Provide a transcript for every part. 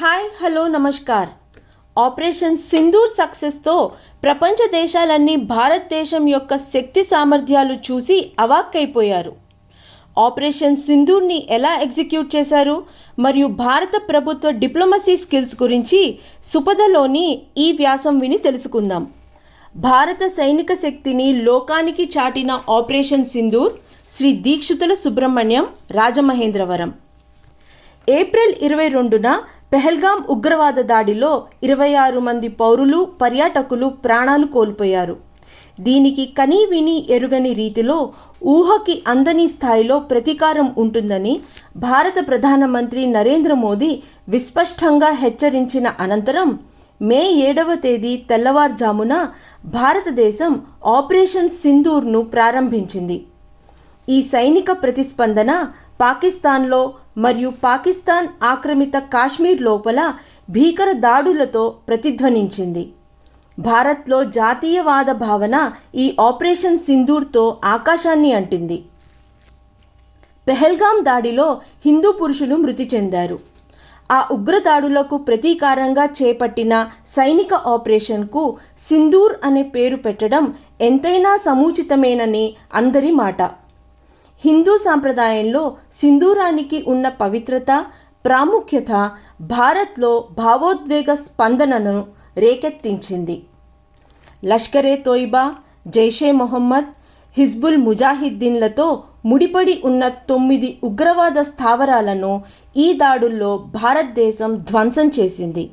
Hi hello నమస్కార్. Operation Sindoor సక్సెస్తో ప్రపంచ దేశాలన్నీ భారతదేశం యొక్క శక్తి సామర్థ్యాలు చూసి అవాక్కైపోయారు. ఆపరేషన్ సింధూర్ని ఎలా ఎగ్జిక్యూట్ చేశారు? మరియు భారత ప్రభుత్వ డిప్లొమసీ స్కిల్స్ గురించి సుపదలోని ఈ వ్యాసం విని తెలుసుకుందాం. భారత సైనిక శక్తిని లోకానికి చాటిన ఆపరేషన్ సింధూర్ శ్రీ దీక్షితుల సుబ్రహ్మణ్యం రాజమహేంద్రవరం. ఏప్రిల్ ఇరవై రెండున పెహల్గాం ఉగ్రవాద దాడిలో ఇరవై ఆరు మంది పౌరులు పర్యాటకులు ప్రాణాలు కోల్పోయారు. దీనికి కనీ విని ఎరుగని రీతిలో ఊహకి అందని స్థాయిలో ప్రతీకారం ఉంటుందని భారత ప్రధానమంత్రి నరేంద్ర మోదీ విస్పష్టంగా హెచ్చరించిన అనంతరం మే ఏడవ తేదీ తెల్లవారుజామున భారతదేశం ఆపరేషన్ సింధూర్ను ప్రారంభించింది. ఈ సైనిక ప్రతిస్పందన పాకిస్తాన్లో మరియు పాకిస్తాన్ ఆక్రమిత కాశ్మీర్ లోపల భీకర దాడులతో ప్రతిధ్వనించింది. భారత్లో జాతీయవాద భావన ఈ ఆపరేషన్ సింధూర్తో ఆకాశాన్ని అంటింది. పెహల్గాం దాడిలో హిందూ పురుషులు మృతి చెందారు. ఆ ఉగ్రదాడులకు ప్రతీకారంగా చేపట్టిన సైనిక ఆపరేషన్కు సింధూర్ అనే పేరు పెట్టడం ఎంతైనా సముచితమేనని అందరి మాట. హిందూ సాంప్రదాయంలో సింధూరానికి ఉన్న పవిత్రత ప్రాముఖ్యత భారత్లో భావోద్వేగ స్పందనను రేకెత్తించింది. లష్కరే తోయిబా జైషే మొహమ్మద్ హిజ్బుల్ ముజాహిద్దీన్లతో ముడిపడి ఉన్న తొమ్మిది ఉగ్రవాద స్థావరాలను ఈ దాడుల్లో భారతదేశం ధ్వంసం చేసింది.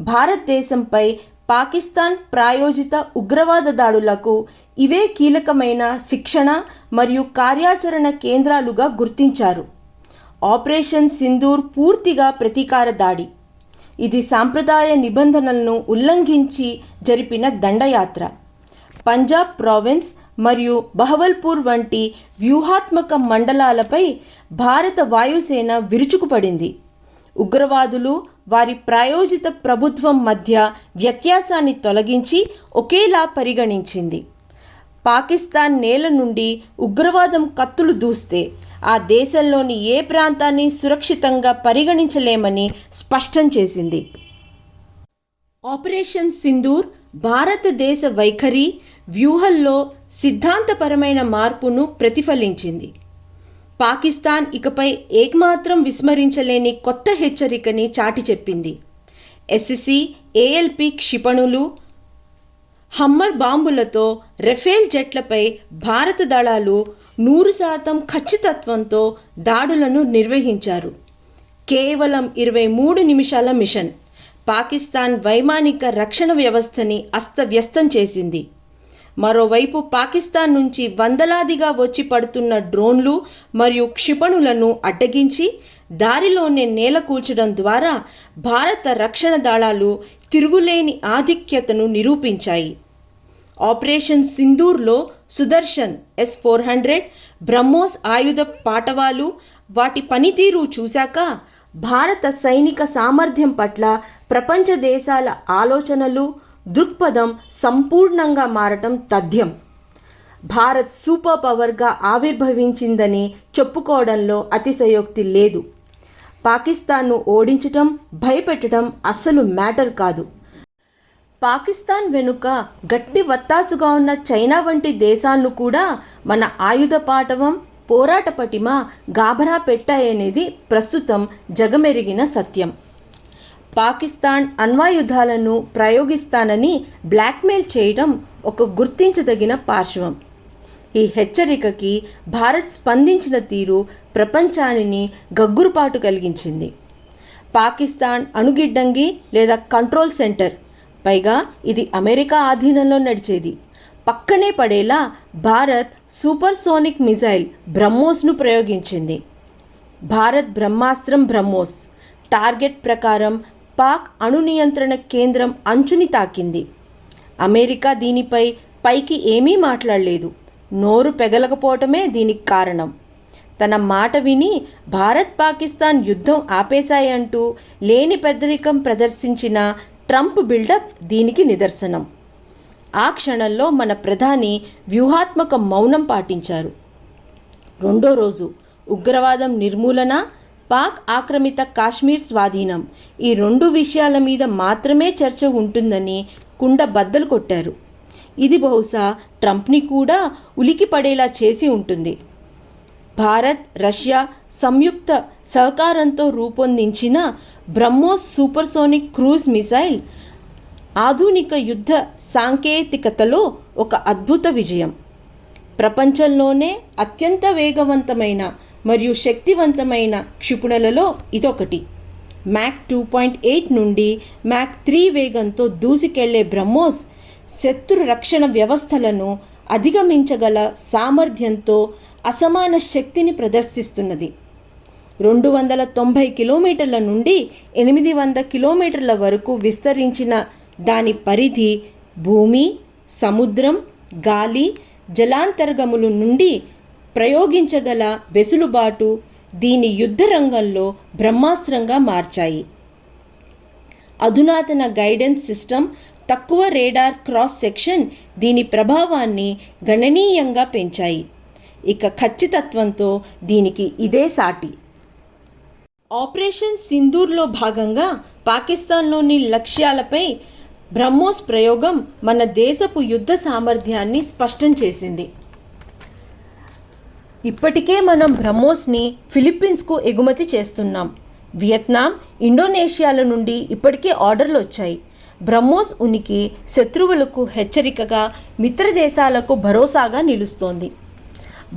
భారతదేశంపై పాకిస్తాన్ ప్రాయోజిత ఉగ్రవాద దాడులకు ఇవే కీలకమైన శిక్షణ మరియు కార్యాచరణ కేంద్రాలుగా గుర్తించారు. ఆపరేషన్ సింధూర్ పూర్తిగా ప్రతీకార దాడి. ఇది సాంప్రదాయ నిబంధనలను ఉల్లంఘించి జరిపిన దండయాత్ర. పంజాబ్ ప్రావిన్స్ మరియు బహవల్పూర్ వంటి వ్యూహాత్మక మండలాలపై భారత వాయుసేన విరుచుకుపడింది. ఉగ్రవాదులు వారి ప్రాయోజిత ప్రభుత్వం మధ్య వ్యత్యాసాన్ని తొలగించి ఒకేలా పరిగణించింది. పాకిస్తాన్ నేల నుండి ఉగ్రవాదం కత్తులు దూస్తే ఆ దేశంలోని ఏ ప్రాంతాన్ని సురక్షితంగా పరిగణించలేమని స్పష్టం చేసింది. ఆపరేషన్ సింధూర్ భారతదేశ వైఖరి వ్యూహంలో సిద్ధాంతపరమైన మార్పును ప్రతిఫలించింది. పాకిస్తాన్ ఇకపై ఏమాత్రం విస్మరించలేని కొత్త హెచ్చరికని చాటి చెప్పింది. ఎస్సిసి ఏఎల్పి క్షిపణులు హమ్మర్ బాంబులతో రఫేల్ జెట్లపై భారత దళాలు నూరు శాతం ఖచ్చితత్వంతో దాడులను నిర్వహించారు. కేవలం ఇరవై మూడు నిమిషాల మిషన్. పాకిస్తాన్ వైమానిక రక్షణ వ్యవస్థని అస్తవ్యస్తం చేసింది. మరోవైపు పాకిస్తాన్ నుంచి వందలాదిగా వచ్చి పడుతున్న డ్రోన్లు మరియు క్షిపణులను అడ్డగించి దారిలోనే నేల కూల్చడం ద్వారా భారత రక్షణ దళాలు తిరుగులేని ఆధిక్యతను నిరూపించాయి. Operation సింధూర్లో Sudarshan S four hundred BrahMos ఆయుధ పాటవాలు వాటి పనితీరు చూశాక భారత సైనిక సామర్థ్యం పట్ల ప్రపంచ దేశాల ఆలోచనలు దృక్పథం సంపూర్ణంగా మారటం తథ్యం. భారత్ సూపర్ పవర్గా ఆవిర్భవించిందని చెప్పుకోవడంలో అతిశయోక్తి లేదు. పాకిస్తాన్ను ఓడించటం భయపెట్టడం అస్సలు మ్యాటర్ కాదు. పాకిస్తాన్ వెనుక గట్టి వత్తాసుగా ఉన్న చైనా వంటి దేశాలను కూడా మన ఆయుధ పాఠవం పోరాట పటిమ గాభరా పెట్టాయనేది ప్రస్తుతం జగమెరిగిన సత్యం. పాకిస్తాన్ అణ్వాయుధాలను ప్రయోగిస్తానని బ్లాక్మెయిల్ చేయడం ఒక గుర్తించదగిన పార్శ్వం. ఈ హెచ్చరికకి భారత్ స్పందించిన తీరు ప్రపంచాన్ని గగ్గురుపాటు కలిగించింది. పాకిస్తాన్ అణుగిడ్డంగి లేదా కంట్రోల్ సెంటర్ పైగా ఇది అమెరికా ఆధీనంలో నడిచేది. పక్కనే పడేలా భారత్ సూపర్ సోనిక్ మిజైల్ బ్రహ్మోస్ను ప్రయోగించింది. భారత్ బ్రహ్మాస్త్రం బ్రహ్మోస్ టార్గెట్ ప్రకారం పాక్ అణు నియంత్రణ కేంద్రం అంచుని తాకింది. అమెరికా దీనిపై పైకి ఏమీ మాట్లాడలేదు. నోరు పెగలకపోవటమే దీనికి కారణం. తన మాట విని భారత్ పాకిస్తాన్ యుద్ధం ఆపేశాయంటూ లేని పెద్దరికం ప్రదర్శించిన ట్రంప్ బిల్డప్ దీనికి నిదర్శనం. ఆ క్షణంలో మన ప్రధాని వ్యూహాత్మక మౌనం పాటించారు. రెండో రోజు ఉగ్రవాదం నిర్మూలన పాక్ ఆక్రమిత కాశ్మీర్ స్వాధీనం. ఈ రెండు విషయాల మీద మాత్రమే చర్చ ఉంటుందని కుండ బద్దలు కొట్టారు. ఇది బహుశా ట్రంప్ని కూడా ఉలికి పడేలా చేసి ఉంటుంది. భారత్ రష్యా సంయుక్త సహకారంతో రూపొందించిన బ్రహ్మోస్ సూపర్సోనిక్ క్రూజ్ మిసైల్ ఆధునిక యుద్ధ సాంకేతికతలో ఒక అద్భుత విజయం. ప్రపంచంలోనే అత్యంత వేగవంతమైన మరియు శక్తివంతమైన క్షిపణులలో ఇదొకటి. మ్యాక్ టూ పాయింట్ ఎయిట్ నుండి మ్యాక్ త్రీ వేగంతో దూసుకెళ్ళే బ్రహ్మోస్ శత్రు రక్షణ వ్యవస్థలను అధిగమించగల సామర్థ్యంతో అసమాన శక్తిని ప్రదర్శిస్తున్నది. రెండు వందల తొంభై కిలోమీటర్ల నుండి ఎనిమిది వంద కిలోమీటర్ల వరకు విస్తరించిన దాని పరిధి భూమి సముద్రం గాలి జలాంతర్గములు నుండి ప్రయోగించగల వెసులుబాటు దీని యుద్ధ రంగంలో బ్రహ్మాస్త్రంగా మార్చాయి. అధునాతన గైడెన్స్ సిస్టమ్ తక్కువ రేడార్ క్రాస్ సెక్షన్ దీని ప్రభావాన్ని గణనీయంగా పెంచాయి. ఇక ఖచ్చితత్వంతో దీనికి ఇదే సాటి. ఆపరేషన్ సింధూర్లో భాగంగా పాకిస్తాన్లోని లక్ష్యాలపై బ్రహ్మోస్ ప్రయోగం మన దేశపు యుద్ధ సామర్థ్యాన్ని స్పష్టం చేసింది. ఇప్పటికే మనం బ్రహ్మోస్ని ఫిలిప్పీన్స్కు ఎగుమతి చేస్తున్నాం. వియత్నాం ఇండోనేషియాల నుండి ఇప్పటికే ఆర్డర్లు వచ్చాయి. బ్రహ్మోస్ ఉనికి శత్రువులకు హెచ్చరికగా మిత్ర దేశాలకు భరోసాగా నిలుస్తోంది.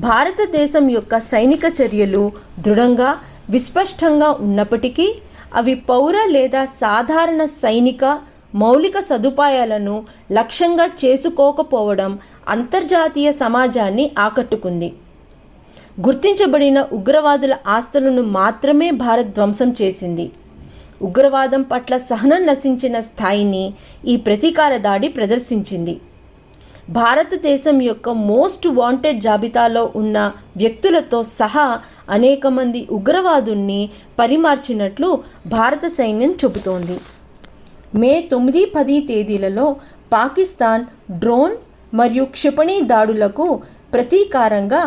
భారతదేశం యొక్క సైనిక చర్యలు దృఢంగా విస్పష్టంగా ఉన్నప్పటికీ అవి పౌర లేదా సాధారణ సైనిక మౌలిక సదుపాయాలను లక్ష్యంగా చేసుకోకపోవడం అంతర్జాతీయ సమాజాన్ని ఆకట్టుకుంది. గుర్తించబడిన ఉగ్రవాదుల ఆస్తులను మాత్రమే భారత్ ధ్వంసం చేసింది. ఉగ్రవాదం పట్ల సహనం నశించిన స్థాయిని ఈ ప్రతీకార దాడి ప్రదర్శించింది. భారతదేశం యొక్క మోస్ట్ వాంటెడ్ జాబితాలో ఉన్న వ్యక్తులతో సహా అనేక మంది ఉగ్రవాదుల్ని పరిమార్చినట్లు భారత సైన్యం చెబుతోంది. మే తొమ్మిది పది తేదీలలో పాకిస్తాన్ డ్రోన్ మరియు క్షిపణి దాడులకు ప్రతీకారంగా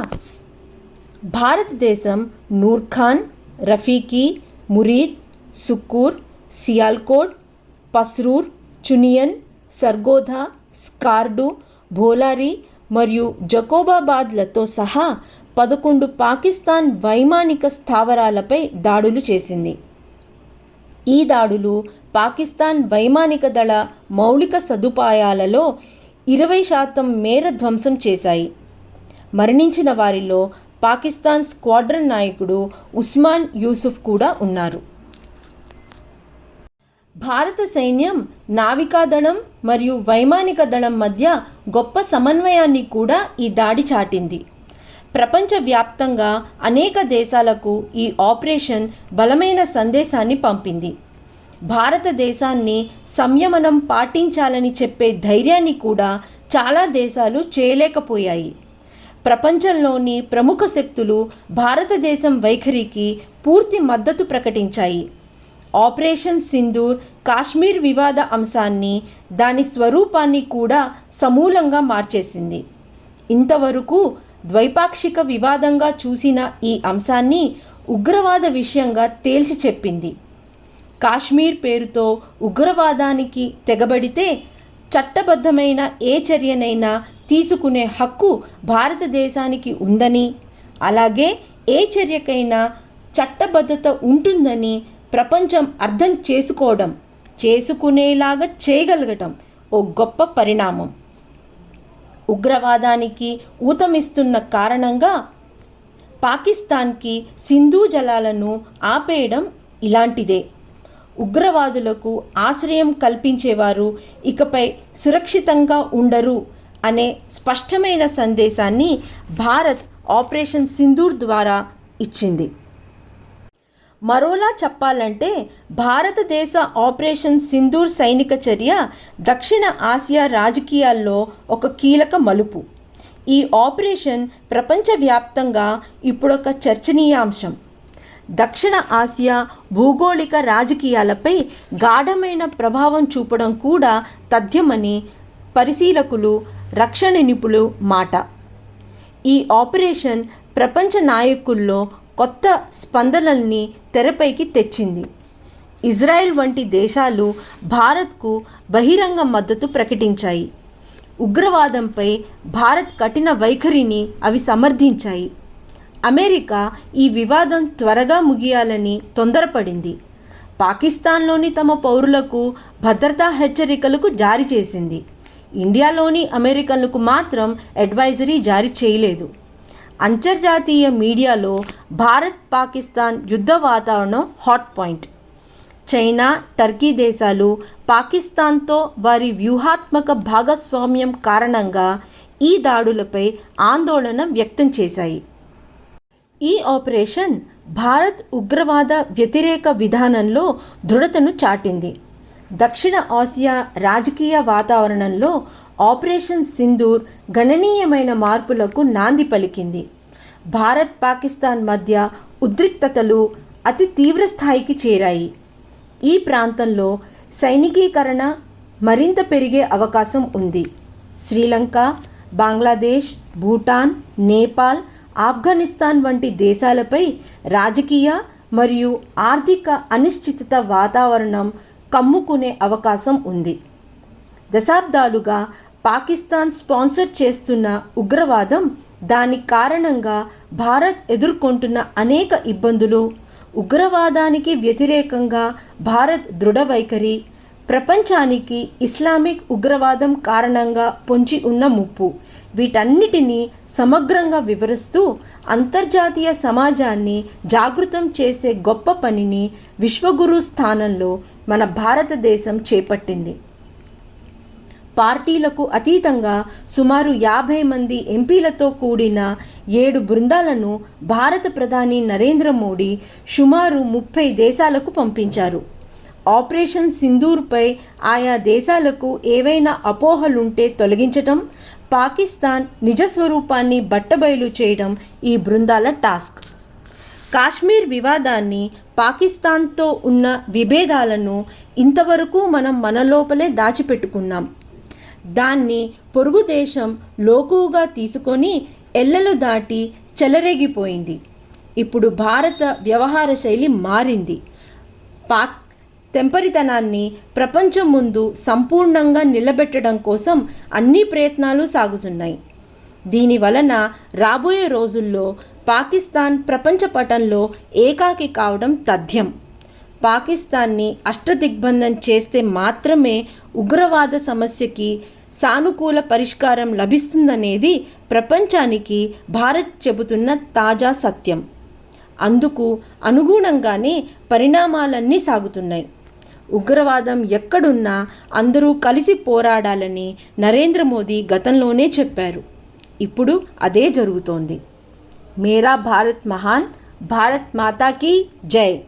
భారతదేశం నూర్ఖాన్ రఫీకీ మురీద్ సుక్కూర్ సియాల్కోట్ పస్రూర్ చునియన్ సర్గోధా స్కార్డు భోలారి మరియు జకోబాబాద్లతో సహా పదకొండు పాకిస్తాన్ వైమానిక స్థావరాలపై దాడులు చేసింది. ఈ దాడులు పాకిస్తాన్ వైమానిక దళ మౌలిక సదుపాయాలలో ఇరవై శాతం మేర ధ్వంసం చేశాయి. మరణించిన వారిలో పాకిస్తాన్ స్క్వాడ్రన్ నాయకుడు ఉస్మాన్ యూసుఫ్ కూడా ఉన్నారు. భారత సైన్యం నావికాదళం మరియు వైమానిక దళం మధ్య గొప్ప సమన్వయాన్ని కూడా ఈ దాడి చాటింది. ప్రపంచవ్యాప్తంగా అనేక దేశాలకు ఈ ఆపరేషన్ బలమైన సందేశాన్ని పంపింది. భారతదేశాన్ని సంయమనం పాటించాలని చెప్పే ధైర్యాన్ని కూడా చాలా దేశాలు చేయలేకపోయాయి. ప్రపంచంలోని ప్రముఖ శక్తులు భారతదేశం వైఖరికి పూర్తి మద్దతు ప్రకటించాయి. ఆపరేషన్ సింధూర్ కాశ్మీర్ వివాద అంశాన్ని దాని స్వరూపాన్ని కూడా సమూలంగా మార్చేసింది. ఇంతవరకు ద్వైపాక్షిక వివాదంగా చూసిన ఈ అంశాన్ని ఉగ్రవాద విషయంగా తేల్చి చెప్పింది. కాశ్మీర్ పేరుతో ఉగ్రవాదానికి తెగబడితే చట్టబద్ధమైన ఏ చర్యనైనా తీసుకునే హక్కు భారతదేశానికి ఉందని అలాగే ఏ చర్యకైనా చట్టబద్ధత ఉంటుందని ప్రపంచం అర్థం చేసుకోవడం చేసుకునేలాగా చేయగలగటం ఓ గొప్ప పరిణామం. ఉగ్రవాదానికి ఊతమిస్తున్న కారణంగా పాకిస్తాన్కి సింధు జలాలను ఆపేయడం ఇలాంటిదే. ఉగ్రవాదులకు ఆశ్రయం కల్పించేవారు ఇకపై సురక్షితంగా ఉండరు. అనే స్పష్టమైన సందేశాన్ని భారత్ ఆపరేషన్ సింధూర్ ద్వారా ఇచ్చింది. మరోలా చెప్పాలంటే భారతదేశ ఆపరేషన్ సింధూర్ సైనిక చర్య దక్షిణ ఆసియా రాజకీయాల్లో ఒక కీలక మలుపు. ఈ ఆపరేషన్ ప్రపంచవ్యాప్తంగా ఇప్పుడొక చర్చనీయాంశం. దక్షిణ ఆసియా భూగోళిక రాజకీయాలపై గాఢమైన ప్రభావం చూపడం కూడా తథ్యమని పరిశీలకులు రక్షణ నిపుణులు మాట. ఈ ఆపరేషన్ ప్రపంచ నాయకుల్లో కొత్త స్పందనల్ని తెరపైకి తెచ్చింది. ఇజ్రాయెల్ వంటి దేశాలు భారత్కు బహిరంగ మద్దతు ప్రకటించాయి. ఉగ్రవాదంపై భారత్ కఠిన వైఖరిని అవి సమర్థించాయి. అమెరికా ఈ వివాదం త్వరగా ముగియాలని తొందరపడింది. పాకిస్తాన్లోని తమ పౌరులకు భద్రతా హెచ్చరికలకు జారీ చేసింది. ఇండియాలోని అమెరికన్లకు మాత్రం అడ్వైజరీ జారీ చేయలేదు. అంతర్జాతీయ మీడియాలో భారత్ పాకిస్తాన్ యుద్ధ వాతావరణం హాట్ పాయింట్. చైనా టర్కీ దేశాలు పాకిస్తాన్తో వారి వ్యూహాత్మక భాగస్వామ్యం కారణంగా ఈ దాడులపై ఆందోళన వ్యక్తం చేశాయి. ఈ ఆపరేషన్ భారత్ ఉగ్రవాద వ్యతిరేక విధానంలో దృఢతను చాటింది. దక్షిణ ఆసియా రాజకీయ వాతావరణంలో ఆపరేషన్ సింధూర్ గణనీయమైన మార్పులకు నాంది పలికింది. భారత్ పాకిస్తాన్ మధ్య ఉద్రిక్తతలు అతి తీవ్ర స్థాయికి చేరాయి. ఈ ప్రాంతంలో సైనికీకరణ మరింత పెరిగే అవకాశం ఉంది. శ్రీలంక బంగ్లాదేశ్ భూటాన్ నేపాల్ ఆఫ్ఘనిస్తాన్ వంటి దేశాలపై రాజకీయ మరియు ఆర్థిక అనిశ్చిత వాతావరణం కమ్ముకునే అవకాశం ఉంది. దశాబ్దాలుగా పాకిస్తాన్ స్పాన్సర్ చేస్తున్న ఉగ్రవాదం దాని కారణంగా భారత్ ఎదుర్కొంటున్న అనేక ఇబ్బందులు ఉగ్రవాదానికి వ్యతిరేకంగా భారత్ దృఢ వైఖరి ప్రపంచానికి ఇస్లామిక్ ఉగ్రవాదం కారణంగా పొంచి ఉన్న ముప్పు. వీటన్నిటినీ సమగ్రంగా వివరిస్తూ అంతర్జాతీయ సమాజాన్ని జాగృతం చేసే గొప్ప పనిని విశ్వగురు స్థానంలో మన భారతదేశం చేపట్టింది. పార్టీలకు అతీతంగా సుమారు యాభై మంది ఎంపీలతో కూడిన ఏడు బృందాలను భారత ప్రధాని నరేంద్ర మోడీ సుమారు ముప్పై దేశాలకు పంపించారు. ఆపరేషన్ సింధూర్పై ఆయా దేశాలకు ఏవైనా అపోహలుంటే తొలగించటం పాకిస్తాన్ నిజ స్వరూపాన్ని బట్టబయలు చేయడం ఈ బృందాల టాస్క్. కాశ్మీర్ వివాదాన్ని పాకిస్తాన్తో ఉన్న విభేదాలను ఇంతవరకు మనం మన లోపలే దాచిపెట్టుకున్నాం. దాన్ని పొరుగు దేశం లోకువుగా తీసుకొని ఎల్లలు దాటి చెలరేగిపోయింది. ఇప్పుడు భారత వ్యవహార శైలి మారింది. పాక్ తెంపరితనాన్ని ప్రపంచం ముందు సంపూర్ణంగా నిలబెట్టడం కోసం అన్ని ప్రయత్నాలు సాగుతున్నాయి. దీని వలన రాబోయే రోజుల్లో పాకిస్తాన్ ప్రపంచ పటంలో ఏకాకి కావడం తథ్యం. పాకిస్తాన్ని అష్టదిగ్బంధం చేస్తే మాత్రమే ఉగ్రవాద సమస్యకి సానుకూల పరిష్కారం లభిస్తుందనేది ప్రపంచానికి భారత్ చెబుతున్న తాజా సత్యం. అందుకు అనుగుణంగానే పరిణామాలన్నీ సాగుతున్నాయి. ఉగ్రవాదం ఎక్కడున్నా అందరూ కలిసి పోరాడాలని నరేంద్ర మోదీ గతంలోనే చెప్పారు. ఇప్పుడు అదే జరుగుతోంది. మేరా భారత్ మహాన్ భారత్ మాతాకి జై.